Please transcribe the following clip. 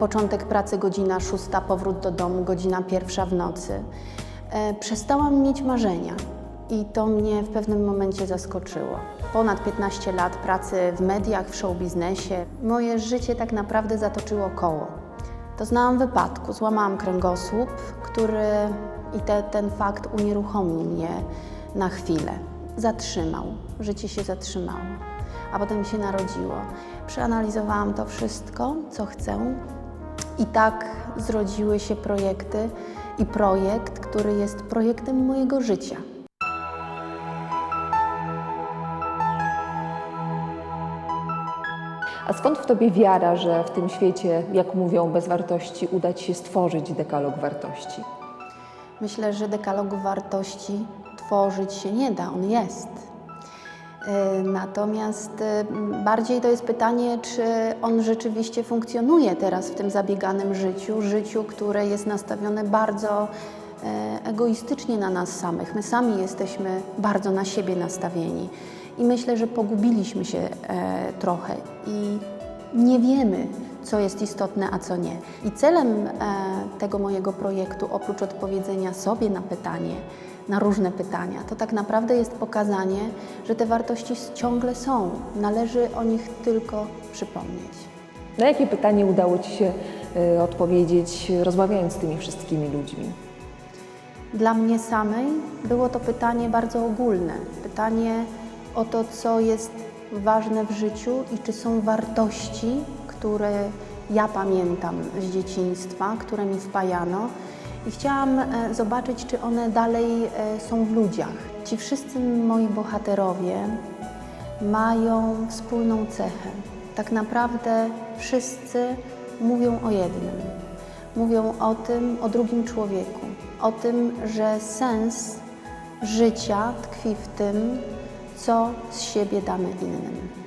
Początek pracy godzina szósta, powrót do domu godzina pierwsza w nocy. E, przestałam mieć marzenia i to mnie w pewnym momencie zaskoczyło. Ponad 15 lat pracy w mediach, w showbiznesie. Moje życie tak naprawdę zatoczyło koło. Doznałam wypadku, złamałam kręgosłup, który i te, ten fakt unieruchomił mnie na chwilę. Zatrzymał, życie się zatrzymało, a potem się narodziło. Przeanalizowałam to wszystko, co chcę, i tak zrodziły się projekty i projekt, który jest projektem mojego życia. A skąd w tobie wiara, że w tym świecie, jak mówią, bez wartości uda ci się stworzyć dekalog wartości? Myślę, że dekalogu wartości tworzyć się nie da, on jest. Yy, Natomiast yy, bardziej to jest pytanie, czy on rzeczywiście funkcjonuje teraz w tym zabieganym życiu, życiu, które jest nastawione bardzo e, egoistycznie na nas samych. My sami jesteśmy bardzo na siebie nastawieni i myślę, że pogubiliśmy się e, trochę i nie wiemy, co jest istotne, a co nie. I celem e, tego mojego projektu, oprócz odpowiedzenia sobie na pytanie, na różne pytania, to tak naprawdę jest pokazanie, że te wartości ciągle są. Należy o nich tylko przypomnieć. Na jakie pytanie udało ci się y, odpowiedzieć, rozmawiając z tymi wszystkimi ludźmi? Dla mnie samej było to pytanie bardzo ogólne. Pytanie o to, co jest ważne w życiu i czy są wartości, które ja pamiętam z dzieciństwa, które mi wpajano. I chciałam e, zobaczyć, czy one dalej e, są w ludziach. Ci wszyscy moi bohaterowie mają wspólną cechę. Tak naprawdę wszyscy mówią o jednym. Mówią o tym, o drugim człowieku, o tym, że sens życia tkwi w tym, co z siebie damy innym.